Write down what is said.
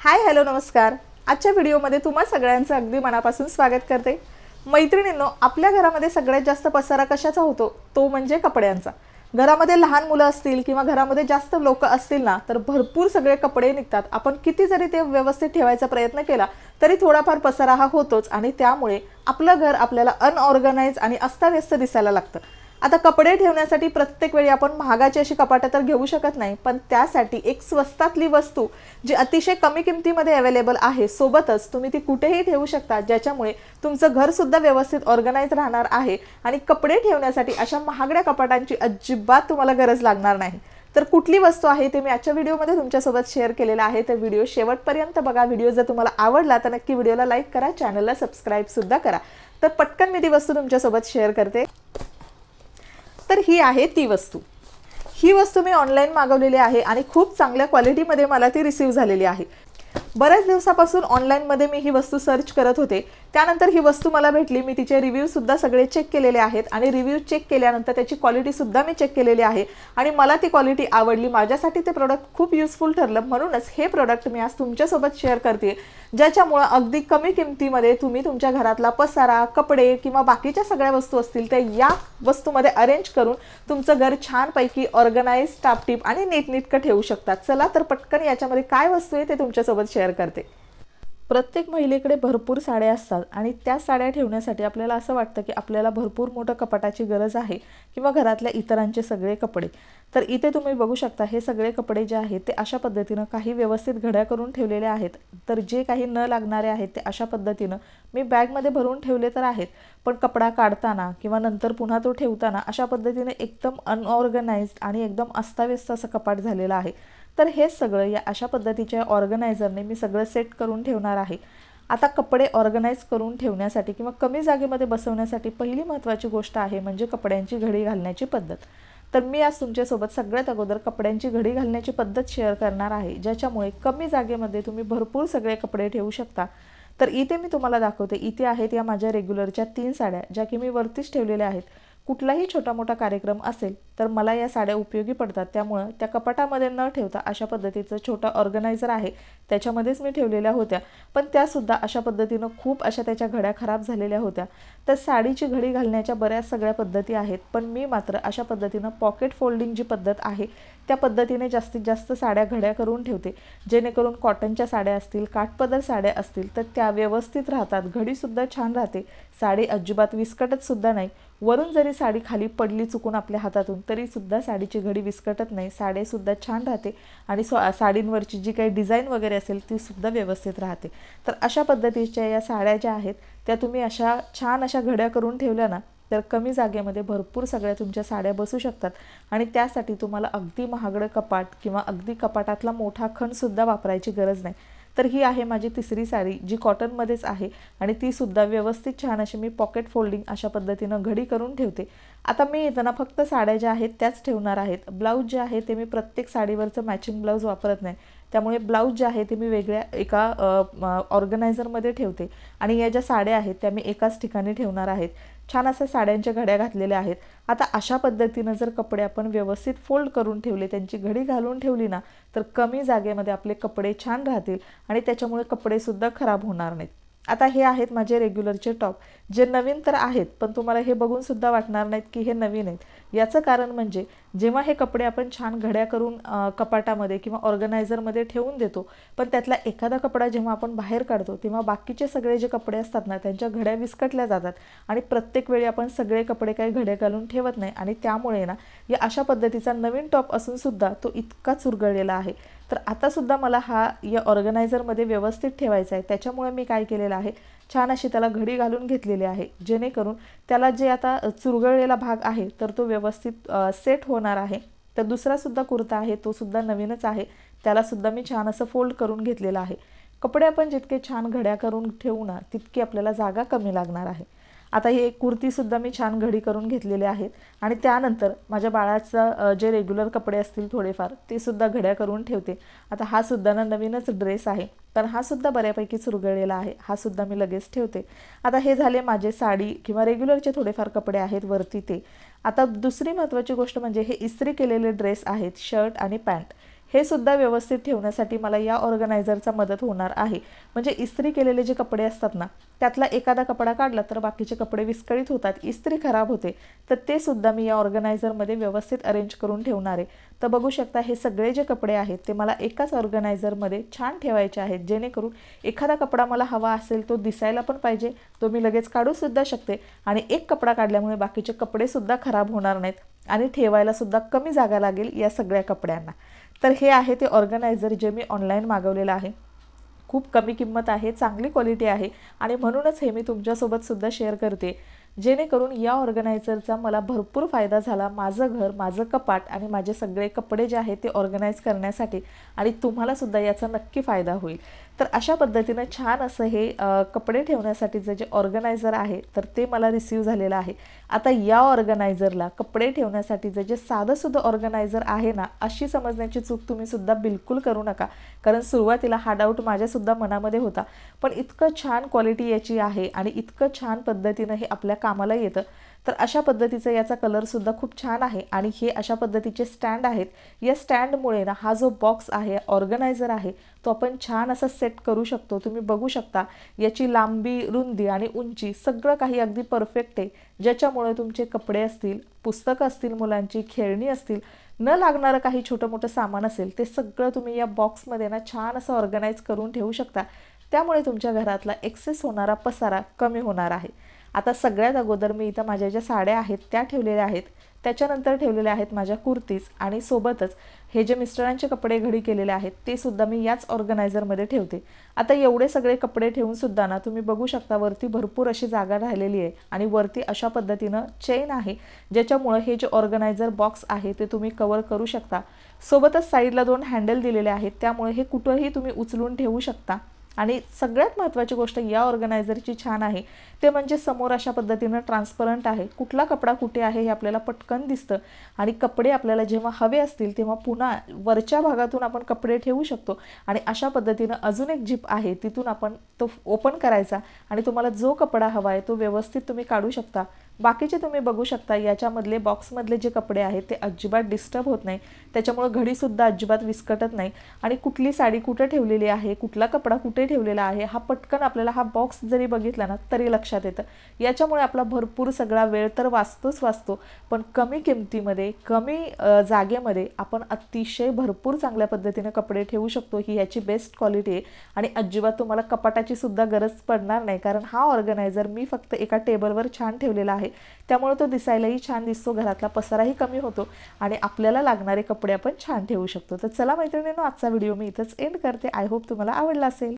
Hi hello नमस्कार. आजच्या व्हिडिओमध्ये तुम्हा सगळ्यांचं अगदी मनापासून स्वागत करते. मैत्रिणींनो आपल्या घरामध्ये सगळ्यात जास्त पसारा कशाचा होतो? तो म्हणजे कपड्यांचा. घरामध्ये लहान मुलं असतील किंवा घरामध्ये जास्त लोक असतील ना तर भरपूर सगळे कपडे निघतात. आपण किती जरी ते व्यवस्थित ठेवायचा प्रयत्न केला तरी थोडाफार पसारा हा होतोच आणि त्यामुळे आपलं घर आपल्याला अनऑर्गनाईज आणि अस्ताव्यस्त दिसायला लागतं. आता कपडे ठेवण्यासाठी प्रत्येक वेळी आपण महागाची अशी कपाटं तर घेऊ शकत नाही पण त्यासाठी एक स्वस्तातली वस्तू जी अतिशय कमी किमतीमध्ये अवेलेबल आहे सोबतच तुम्ही ती कुठेही ठेवू शकता ज्याच्यामुळे तुमचं घरसुद्धा व्यवस्थित ऑर्गनाईज राहणार आहे आणि कपडे ठेवण्यासाठी अशा महागड्या कपाटांची अजिबात तुम्हाला गरज लागणार नाही. तर कुठली वस्तू आहे ते मी आजच्या व्हिडिओमध्ये तुमच्यासोबत शेअर केलेला आहे तर व्हिडिओ शेवटपर्यंत बघा. व्हिडिओ जर तुम्हाला आवडला तर नक्की व्हिडिओला लाईक करा चॅनलला सबस्क्राईबसुद्धा करा. तर पटकन मी ती वस्तू तुमच्यासोबत शेअर करते. तर ही आहे ती वस्तू. ही वस्तू मी ऑनलाईन मागवलेली आहे आणि खूप चांगल्या क्वालिटीमध्ये मला ती रिसीव झालेली आहे. बऱ्याच दिवसापासून ऑनलाईनमध्ये मी ही वस्तू सर्च करत होते. त्यानंतर ही वस्तू मला भेटली. मी तिचे रिव्ह्यूसुद्धा सगळे चेक केलेले आहेत आणि रिव्ह्यू चेक केल्यानंतर त्याची क्वालिटीसुद्धा मी चेक केलेली आहे. आणि मला ती क्वालिटी आवडली. माझ्यासाठी ते प्रोडक्ट खूप युजफुल ठरलं. म्हणूनच हे प्रोडक्ट मी आज तुमच्यासोबत शेअर करते. ज्याच्यामुळं अगदी कमी किमतीमध्ये तुम्ही तुमच्या घरातला पसारा कपडे किंवा बाकीच्या सगळ्या वस्तू असतील त्या या वस्तूमध्ये अरेंज करून तुमचं घर छानपैकी ऑर्गनाईज टापटीप आणि नीटनीटकं ठेवू शकतात. चला तर पटकन याच्यामध्ये काय वस्तू आहे ते तुमच्यासोबत शेअर करते. प्रत्येक महिलेकडे भरपूर साड्या असतात आणि त्या साड्या ठेवण्यासाठी आपल्याला असं वाटतं की आपल्याला भरपूर मोठं कपाटाची गरज आहे किंवा घरातल्या इतरांचे सगळे कपडे. तर इथे तुम्ही बघू शकता हे सगळे कपडे जे आहेत ते अशा पद्धतीनं काही व्यवस्थित घड्या करून ठेवलेले आहेत. तर जे काही न लागणारे आहेत ते अशा पद्धतीनं मी बॅगमध्ये भरून ठेवले तर आहेत. पण कपडा काढताना किंवा नंतर पुन्हा तो ठेवताना अशा पद्धतीने एकदम अनऑर्गनाइज्ड आणि एकदम अस्ताव्यस्त असं कपाट झालेलं आहे. तर हे सगळं या अशा पद्धतीच्या ऑर्गनायझरने मी सगळं सेट करून ठेवणार आहे. आता कपडे ऑर्गनाईज करून ठेवण्यासाठी किंवा कमी जागेमध्ये बसवण्यासाठी पहिली महत्त्वाची गोष्ट आहे म्हणजे कपड्यांची घडी घालण्याची पद्धत. तर मी आज तुमच्यासोबत सगळ्यात अगोदर कपड्यांची घडी घालण्याची पद्धत शेअर करणार आहे ज्याच्यामुळे कमी जागेमध्ये तुम्ही भरपूर सगळे कपडे ठेवू शकता. तर इथे मी तुम्हाला दाखवते इथे आहेत या माझ्या रेग्युलरच्या तीन साड्या ज्या की मी वरतीच ठेवलेल्या आहेत. कुठलाही छोटा मोठा कार्यक्रम असेल तर मला या साड्या उपयोगी पडतात. त्यामुळं त्या कपाटामध्ये न ठेवता अशा पद्धतीचं छोटं ऑर्गनायझर आहे. त्याच्यामध्येच मी ठेवलेल्या होत्या. पण त्यासुद्धा अशा पद्धतीनं खूप अशा त्याच्या घड्या खराब झालेल्या होत्या. तर साडीची घडी घालण्याच्या बऱ्याच सगळ्या पद्धती आहेत. पण मी मात्र अशा पद्धतीनं पॉकेट फोल्डिंग जी पद्धत आहे त्या पद्धतीने जास्तीत जास्त साड्या घड्या करून ठेवते. जेणेकरून कॉटनच्या साड्या असतील काठपदर साड्या असतील तर त्या व्यवस्थित राहतात. घडीसुद्धा छान राहते. साडी अजिबात विस्कटत सुद्धा नाही. वरून जरी साडी खाली पडली चुकून आपल्या हातातून तरीसुद्धा साडीची घडी विस्कटत नाही साडीसुद्धा छान राहते आणि स्व साडींवरची जी काही डिझाईन वगैरे असेल तीसुद्धा व्यवस्थित राहते. तर अशा पद्धतीच्या या साड्या ज्या आहेत त्या तुम्ही अशा छान अशा घड्या करून ठेवल्या ना तर कमी जागेमध्ये भरपूर सगळ्या तुमच्या साड्या बसू शकतात आणि त्यासाठी तुम्हाला अगदी महागडं कपाट किंवा अगदी कपाटातला मोठा खणसुद्धा वापरायची गरज नाही. तर ही आहे माझी तिसरी साडी जी कॉटनमध्येच आहे आणि तीसुद्धा व्यवस्थित छान अशी मी पॉकेट फोल्डिंग अशा पद्धतीनं घडी करून ठेवते. आता मी येताना फक्त साड्या ज्या आहेत त्याच ठेवणार आहेत. ब्लाऊज जे आहे ते मी प्रत्येक साडीवरचं मॅचिंग ब्लाऊज वापरत नाही. त्यामुळे ब्लाऊज जे आहे ते मी वेगळ्या एका ऑर्गनायझरमध्ये ठेवते. आणि या ज्या साड्या आहेत त्या मी एकाच ठिकाणी ठेवणार आहेत. छान अशा साड्यांच्या घड्या घातलेल्या आहेत. आता अशा पद्धतीनं जर कपडे आपण व्यवस्थित फोल्ड करून ठेवले त्यांची घडी घालून ठेवली ना तर कमी जागेमध्ये आपले कपडे छान राहतील आणि त्याच्यामुळे कपडेसुद्धा खराब होणार नाहीत. आता हे आहेत माझे रेग्युलरचे टॉप जे नवीन तर आहेत पण तुम्हाला हे बघून सुद्धा वाटणार नाहीत की हे नवीन आहेत. याचं कारण म्हणजे जेव्हा हे कपडे आपण छान घड्या करून कपाटामध्ये किंवा ऑर्गनायझरमध्ये ठेवून देतो पण त्यातला एखादा कपडा जेव्हा आपण बाहेर काढतो तेव्हा बाकीचे सगळे जे कपडे असतात ना त्यांच्या घड्या विस्कटल्या जातात. आणि प्रत्येक वेळी आपण सगळे कपडे काही घड्या घालून ठेवत नाही. आणि त्यामुळे ना या अशा पद्धतीचा नवीन टॉप असूनसुद्धा तो इतका चुरगळलेला आहे. तर आतासुद्धा मला हा या ऑर्गनायझरमध्ये व्यवस्थित ठेवायचा आहे. त्याच्यामुळे मी काय केलेलं आहे छान अशी त्याला घडी घालून घेतलेली आहे जेणेकरून त्याला जे आता चुरगळलेला भाग आहे तर तो व्यवस्थित सेट होणार आहे. तर दुसरासुद्धा कुर्ता आहे तो सुद्धा नवीनच आहे. त्यालासुद्धा मी छान असं फोल्ड करून घेतलेलं आहे. कपडे आपण जितके छान घड्या करून ठेवू ना तितकी आपल्याला जागा कमी लागणार आहे. आता हे कुर्तीसुद्धा मी छान घडी करून घेतलेले आहेत. आणि त्यानंतर माझ्या बाळाचं जे रेग्युलर कपडे असतील थोडेफार ते सुद्धा घड्या करून ठेवते. आता हा सुद्धा ना नवीनच ड्रेस आहे तर हा सुद्धा बऱ्यापैकी सुरगळलेला आहे. हा सुद्धा मी लगेच ठेवते. आता हे झाले माझे साडी किंवा रेग्युलरचे थोडेफार कपडे आहेत वरती ते. आता दुसरी महत्त्वाची गोष्ट म्हणजे हे इस्त्री केलेले ड्रेस आहेत शर्ट आणि पॅन्ट. हे सुद्धा व्यवस्थित ठेवण्यासाठी मला या ऑर्गनायझरचा मदत होणार आहे. म्हणजे इस्त्री केलेले जे कपडे असतात ना त्यातला एखादा कपडा काढला तर बाकीचे कपडे विस्कळीत होतात इस्त्री खराब होते तर ते सुद्धा मी या ऑर्गनायझरमध्ये व्यवस्थित अरेंज करून ठेवणार आहे. तर बघू शकता हे सगळे जे कपडे आहेत ते मला एकाच ऑर्गनायझरमध्ये छान ठेवायचे आहेत जेणेकरून एखादा कपडा मला हवा असेल तो दिसायला पण पाहिजे तो मी लगेच काढूसुद्धा शकते. आणि एक कपडा काढल्यामुळे बाकीचे कपडेसुद्धा खराब होणार नाहीत आणि ठेवायला सुद्धा कमी जागा लागेल या सगळ्या कपड्यांना. तर हे आहे ते ऑर्गनायझर जे मी ऑनलाईन मागवलेलं आहे. खूप कमी किंमत आहे चांगली क्वालिटी आहे आणि म्हणूनच हे मी तुमच्यासोबत सुद्धा शेअर करते. जेणेकरून या ऑर्गनायझरचा मला भरपूर फायदा झाला माझं घर माझं कपाट आणि माझे सगळे कपडे जे आहेत ते ऑर्गनाईज करण्यासाठी आणि तुम्हालासुद्धा याचा नक्की फायदा होईल. तर अशा पद्धतीनं छान असं हे कपडे ठेवण्यासाठीचं जे ऑर्गनायझर आहे तर ते मला रिसीव झालेलं आहे. आता या ऑर्गनायझरला कपडे ठेवण्यासाठीचं जे साधंसुद्धा ऑर्गनायझर आहे ना अशी समजण्याची चूक तुम्हीसुद्धा बिलकुल करू नका. कारण सुरुवातीला हा डाऊट माझ्यासुद्धा मनामध्ये होता. पण इतकं छान क्वालिटी याची आहे आणि इतकं छान पद्धतीनं हे आपल्या कामाला येतं. तर अशा पद्धतीचा याचा कलरसुद्धा खूप छान आहे आणि हे अशा पद्धतीचे स्टँड आहेत. या स्टँडमुळे ना हा जो बॉक्स आहे ऑर्गनायझर आहे तो आपण छान असा सेट करू शकतो. तुम्ही बघू शकता याची लांबी रुंदी आणि उंची सगळं काही अगदी परफेक्ट आहे. ज्याच्यामुळे तुमचे कपडे असतील पुस्तकं असतील मुलांची खेळणी असतील न लागणारं काही छोटं मोठं सामान असेल ते सगळं तुम्ही या बॉक्समध्ये ना छान असं ऑर्गनाईज करून ठेवू शकता. त्यामुळे तुमच्या घरातला एक्सेस होणारा पसारा कमी होणार आहे. आता सगळ्यात अगोदर मी इथं माझ्या ज्या साड्या आहेत त्या ठेवलेल्या आहेत. त्याच्यानंतर ठेवलेल्या आहेत माझ्या कुर्तीज आणि सोबतच हे जे मिस्टरांचे कपडे घडी केलेले आहेत ते सुद्धा मी याच ऑर्गनायझरमध्ये ठेवते. आता एवढे सगळे कपडे ठेवून सुद्धा ना तुम्ही बघू शकता वरती भरपूर अशी जागा राहिलेली आहे आणि वरती अशा पद्धतीनं चेन आहे ज्याच्यामुळं हे जे ऑर्गनायझर बॉक्स आहे ते तुम्ही कवर करू शकता. सोबतच साईडला दोन हँडल दिलेले आहेत त्यामुळे हे कुठंही तुम्ही उचलून ठेवू शकता. आणि सगळ्यात महत्त्वाची गोष्ट या ऑर्गनायझरची छान आहे. ते म्हणजे समोर अशा पद्धतीनं ट्रान्सपरंट आहे. कुठला कपडा कुठे आहे हे आपल्याला पटकन दिसतं. आणि कपडे आपल्याला जेव्हा हवे असतील तेव्हा पुन्हा वरच्या भागातून आपण कपडे ठेवू शकतो. आणि अशा पद्धतीनं अजून एक जीप आहे तिथून आपण तो ओपन करायचा. आणि तुम्हाला जो कपडा हवा आहे तो व्यवस्थित तुम्ही काढू शकता. बाकीचे तुम्ही बघू शकता याच्यामधले बॉक्समधले जे कपडे आहेत ते अजिबात डिस्टर्ब होत नाही. त्याच्यामुळं घडीसुद्धा अजिबात विस्कटत नाही. आणि कुठली साडी कुठं ठेवलेली आहे कुठला कपडा कुठे ठेवलेला आहे हा पटकन आपल्याला हा बॉक्स जरी बघितला ना तरी लक्षात येतं. याच्यामुळे आपला भरपूर सगळा वेळ तर वाचतोच वाचतो. पण कमी किमतीमध्ये कमी जागेमध्ये आपण अतिशय भरपूर चांगल्या पद्धतीने कपडे ठेवू शकतो ही याची बेस्ट क्वालिटी आहे. आणि अजिबात तुम्हाला कपाटाची सुद्धा गरज पडणार नाही. कारण हा ऑर्गनायझर मी फक्त एका टेबलवर छान ठेवलेला आहे. आहे त्यामुळे तो दिसायलाही छान दिसतो घरातला पसाराही कमी होतो आणि आपल्याला लागणारे कपडे आपण छान ठेवू शकतो. तर चला मैत्रिणींनो आजचा व्हिडिओ मी इथंच एंड करते. आय होप तुम्हाला आवडला असेल.